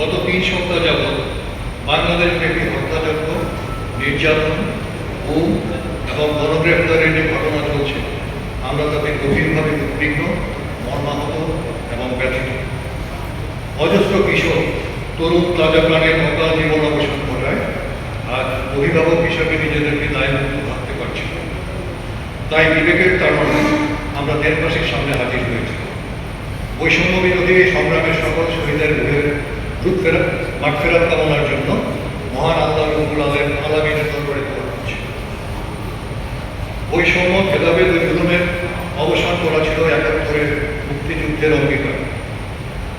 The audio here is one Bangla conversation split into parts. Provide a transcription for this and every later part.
গত তিন সপ্তাহ যাবৎ বাংলাদেশ ব্যাপী হত্যাযজ্ঞ, নির্যাতন, গুম এবং গণগ্রেপ্তারের যে ঘটনা চলছে, আমরা তাতে গভীরভাবে উদ্বিগ্ন, মর্মাহত এবং ব্যথিত অজস্র কিশোর তরুণ তাজা প্রাণের অকাল জীবন অবসান ঘটায় আজ অভিভাবক হিসাবে নিজেদেরকে দায়মুক্ত ভাবতে পারছি। তাই বিবেকের তাড়নায় আমরা দেশবাসীর সামনে হাজির হয়েছি বৈষম্য বিরোধী সংগ্রামের সকল শহীদের রূপ ফেরত মাঠ ফেরত কামনার জন্য মহান আল্লাহ রবুল আলম আলমিনের দরবারে দোয়া করছি। বৈষম্য, ভেদাভেদ ও জুলুমের অবসান করা ছিল একাত্তরের মুক্তিযুদ্ধের অঙ্গীকার।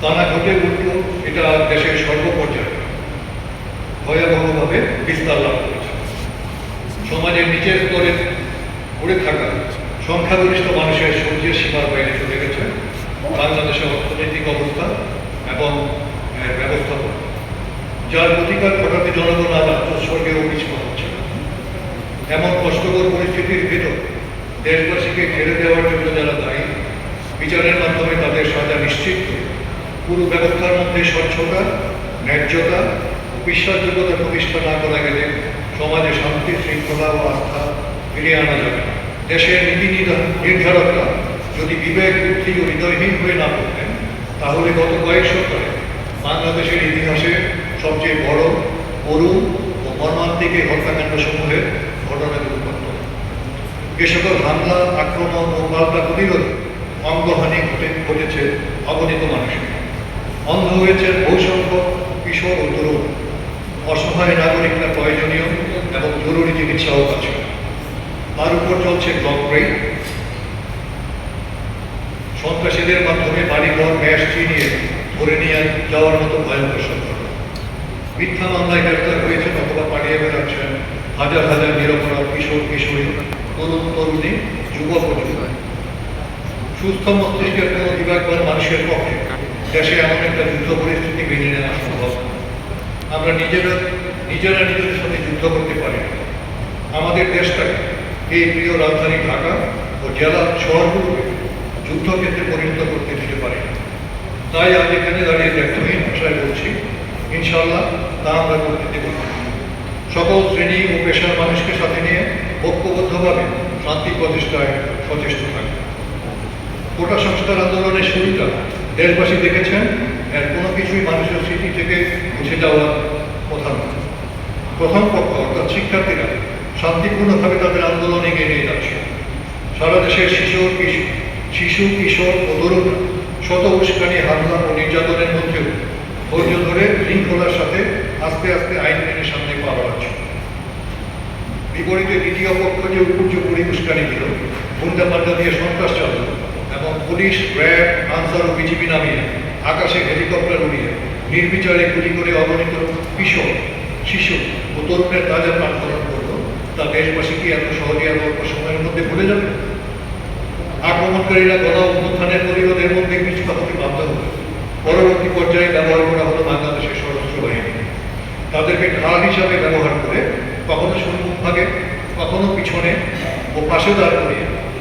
তা না ঘটে উঠল এটা দেশের সর্বপর্যায়ে। ভয়াবহভাবে বিস্তার লাভ করেছে। সমাজের নিচের স্তরে পড়ে থাকা সংখ্যাগরিষ্ঠ মানুষের সূর্যের সীমার বাইরে চলে গেছে বাংলাদেশের অর্থনৈতিক অবস্থা এবং ব্যবস্থাপনা যার প্রতিকার ঘটাতে জনগণ আর আত্মস্বর্গেও পিছপা হচ্ছে এমন কষ্টকর পরিস্থিতির ভিতর দেশবাসীকে ছেড়ে দেওয়ার জন্য যারা দায়ী, বিচারের মাধ্যমে তাদের সাজা নিশ্চিত পুরো ব্যবস্থার মধ্যে স্বচ্ছতা, ন্যায্যতা ও বিশ্বাসযোগ্যতা প্রতিষ্ঠা না করা গেলে সমাজে শান্তি, শৃঙ্খলা ও আস্থা ফিরিয়ে আনা যাবে দেশের নীতি নির্ধা- নির্ধারকরা যদি বিবেক, বুদ্ধি ও হৃদয়হীন হয়ে না পড়তেন তাহলে গত কয়েক সপ্তাহে বাংলাদেশের ইতিহাসে সবচেয়ে বড় করুণ ও মর্মান্তিক এই হত্যাকাণ্ড সমূহের ঘটনাগুলো ঘটত এ সকল হামলা, আক্রমণ ও পাল্টা প্রতিরোধ অঙ্গহানি ঘটে, ঘটেছে অগণিত মানুষের। অন্ধ হয়েছে বহু সংখ্যক কিশোর ও তরুণ। অসহায় নাগরিকরা প্রয়োজনীয় এবং জরুরি চিকিৎসাও আছে। তার উপর চলছে ব্লক সন্ত্রাসীদের মাধ্যমে বাড়িঘর গ্যাস চিনিয়ে ধরে নিয়ে যাওয়ার মতো ভয়ঙ্কর সংকট মিথ্যা মামলায় গ্রেফতার হয়েছেন অথবা পালিয়ে বেড়াচ্ছেন হাজার হাজার নিরপরাধ কিশোর, কিশোরী, তরুণ, তরুণী, যুবক সুস্থ মস্তিষ্কের কোনো বিভাগবান মানুষের পক্ষে দেশে এমন একটা যুদ্ধ পরিস্থিতি মেনে নেওয়া সম্ভব আমরা নিজেরা নিজেরা নিজেদের সাথে যুদ্ধ করতে পারি আমাদের দেশটাকে এই প্রিয় রাজধানী ঢাকা ও জেলা শহরগুলোকে যুদ্ধক্ষেত্রে পরিণত করতে দিতে পারি না। তাই আমি এখানে দাঁড়িয়ে ব্যক্তহীন ভাষায় বলছি ইনশাল্লাহ তা আমরা করতে দেব সকল শ্রেণি ও পেশার মানুষকে সাথে নিয়ে ঐক্যবদ্ধভাবে শান্তি প্রতিষ্ঠায় সচেষ্ট থাকবে। কোটা সংস্কার আন্দোলনের শুরুটা দেশবাসী দেখেছেন এর কোনো কিছুই মানুষের স্মৃতি থেকে মুছে যাওয়ার কথা নয়। প্রথম পক্ষ, অর্থাৎ শিক্ষার্থীরা, শান্তিপূর্ণভাবে তাদের আন্দোলন এগিয়ে নিয়ে যাচ্ছে। সারা দেশের শিশু শিশু, কিশোর ও তরুণরা শত উস্কানি হামলা ও নির্যাতনের মধ্যেও ধৈর্য ধরে শৃঙ্খলার সাথে আস্তে আস্তে আইন মেনে সামনে পা বাড়াচ্ছে বিপরীতে দ্বিতীয় পক্ষ যে উপর্যুপরি উস্কানি দিল গুন্ডা পাল্টা দিয়ে সন্ত্রাস চালাল এবং পুলিশ, র্যাব, আনসার ও বিজিবি নামিয়ে আকাশে হেলিকপ্টার উড়িয়ে নির্বিচারে গুলি করে অগণিত কিশোর শিশু ও তরুণের তাজা প্রাণ হরণ করল তা দেশবাসী কি এত সহজে এত অল্প সময়ের মধ্যে ভুলে যাবে? আক্রমণকারীরা গণ অভ্যুত্থানের প্রতিরোধের মধ্যে কিছু হতে বাধ্য হলো পরবর্তী পর্যায়ে ব্যবহার করা হলো বাংলাদেশের সশস্ত্র বাহিনী তাদেরকে ঢাল হিসাবে ব্যবহার করে কখনো সম্মুখভাগে, কখনো পিছনে ও পাশে দাঁড়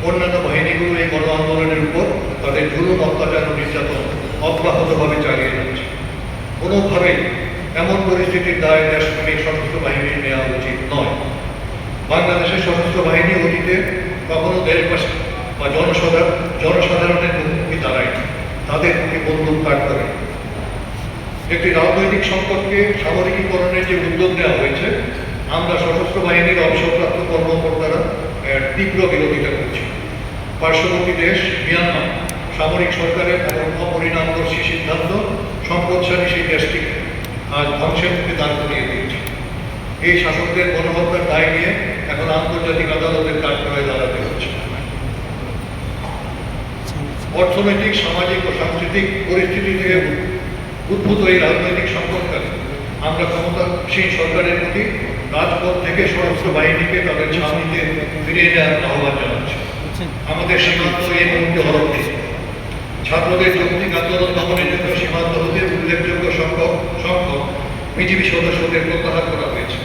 অন্যান্য বাহিনীগুলো এই গণ আন্দোলনের উপর তাদের জুলুম অত্যাচার ও নির্যাতন অব্যাহতভাবে চালিয়ে যাচ্ছে। কোনোভাবেই এমন পরিস্থিতির দায় দেশপ্রেমিক সশস্ত্র বাহিনীর নেওয়া উচিত নয়। বাংলাদেশের সশস্ত্র বাহিনী অতীতে কখনো দেশবাসী বা জনসাধারণ জনসাধারণের মুখোমুখি দাঁড়ায় তাদের মুখে বন্দুক কাট করে একটি রাজনৈতিক সংকটকে সামরিকীকরণের যে উদ্যোগ নেওয়া হয়েছে, আমরা সশস্ত্র বাহিনীর অবসরপ্রাপ্ত কর্মকর্তারা তীব্র বিরোধিতা করছি। পার্শ্ববর্তী দেশ, মিয়ানমার, সামরিক সরকারের এবং অপরিণামদর্শী সিদ্ধান্ত সম্পদশালী সেই দেশটিকে আজ ধ্বংসের মুখে দাঁড় করিয়ে দিয়েছে। এই শাসকদের গণহত্যার দায় নিয়ে এখন আন্তর্জাতিক আদালতের কাঠগড়ায় দাঁড়াতে হচ্ছে। অর্থনৈতিক, সামাজিক ও সাংস্কৃতিক পরিস্থিতি থেকে উদ্ভূত এই রাজনৈতিক সংকটকালে আমরা ক্ষমতাসীন সরকারের প্রতি রাজপথ থেকে সশস্ত্র বাহিনীকে তাদের ছাউনিতে ফিরিয়ে নেওয়ার আহ্বান জানাচ্ছি। আমাদের সীমান্ত এই মুহূর্তে হরক্ষে ছাত্রদের যৌক্তিক আন্দোলন দমনের জন্য সীমান্ত হতে উল্লেখযোগ্য সংখ্যক সংখ্যক বিজিবি সদস্যদের প্রত্যাহার করা হয়েছে।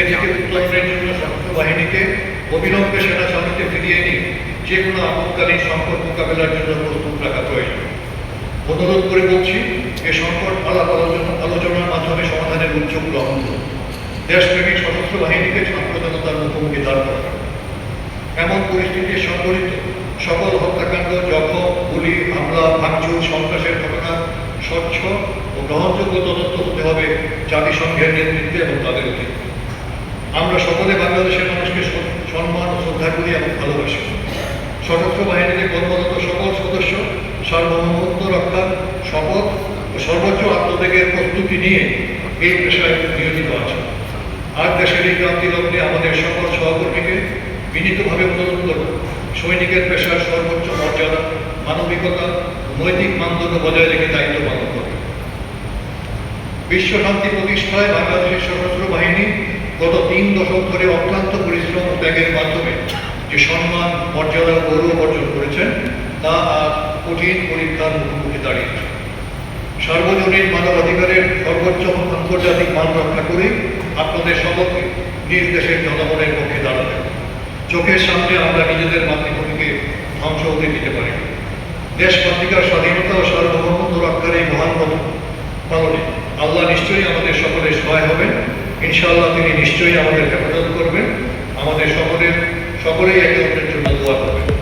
এ থেকে উত্তরণের জন্য সশস্ত্র বাহিনীকে অবিলম্বে সেনা ছাউনিতে ফিরিয়ে নিয়ে যে কোনো আপৎকালীন সংকট মোকাবেলার জন্য প্রস্তুত রাখা প্রয়োজন। অনুরোধ করে বলছি এ সংকট আলাপ আলোচনা আলোচনার মাধ্যমে সমাধানের উদ্যোগ গ্রহণ করুন। দেশপ্রেমিক সশস্ত্র বাহিনীকে ছাত্র মুখোমুখি দাঁড় করান। এমন পরিস্থিতি সংঘটিত সকল হত্যাকাণ্ড, জখম, গুলি, হামলা, ভাঙচুর, সন্ত্রাসের ঘটনা স্বচ্ছ ও গ্রহণযোগ্য তদন্ত হতে হবে জাতিসংঘের নেতৃত্বে এবং তাদের অধীনে আমরা সকলে বাংলাদেশের মানুষকে সম্মান ও শ্রদ্ধা করি এবং ভালোবাসি। সশস্ত্র বাহিনীতে কর্মরত সকল সদস্য, সার্বভৌমত্ব রক্ষার শপথ সর্বোচ্চ আত্মত্যাগের প্রস্তুতি নিয়ে এই পেশায় নিয়োজিত আছে। আর দেশের এই ক্রান্তি লগ্নে আমাদের সকল সহকর্মীকে বিনীতভাবে অনুরোধ করব, সৈনিকের পেশার সর্বোচ্চ মর্যাদা, মানবিকতা, নৈতিক মানদণ্ড বজায় রেখে দায়িত্ব পালন করবে। বিশ্ব শান্তি প্রতিষ্ঠায় বাংলাদেশের সশস্ত্র বাহিনী গত তিন দশক ধরে অক্লান্ত পরিশ্রম ত্যাগের মাধ্যমে যে সম্মান, মর্যাদা গৌরব অর্জন করেছেন তা আজ কঠিন পরীক্ষার মুখোমুখি দাঁড়িয়েছে। সার্বজনীন মানবাধিকারের সর্বোচ্চ আন্তর্জাতিক মান রক্ষা করে আপনাদের সকলকে নিজ দেশের জনগণের পক্ষে দাঁড়াতে। চোখের সামনে আমরা নিজেদের মাতৃভূমিকে ধ্বংস হতে দিতে পারি। দেশ পত্রিকার স্বাধীনতা ও সার্বভৌমত্ব রক্ষার এই মহান পালনে আল্লাহ নিশ্চয়ই আমাদের সকলের সহায় হবেন। ইনশাআল্লাহ তিনি নিশ্চয়ই আমাদের হেফাজত করবেন। আমাদের সকলের, সকলেই একে অপরের জন্য দোয়া করবেন।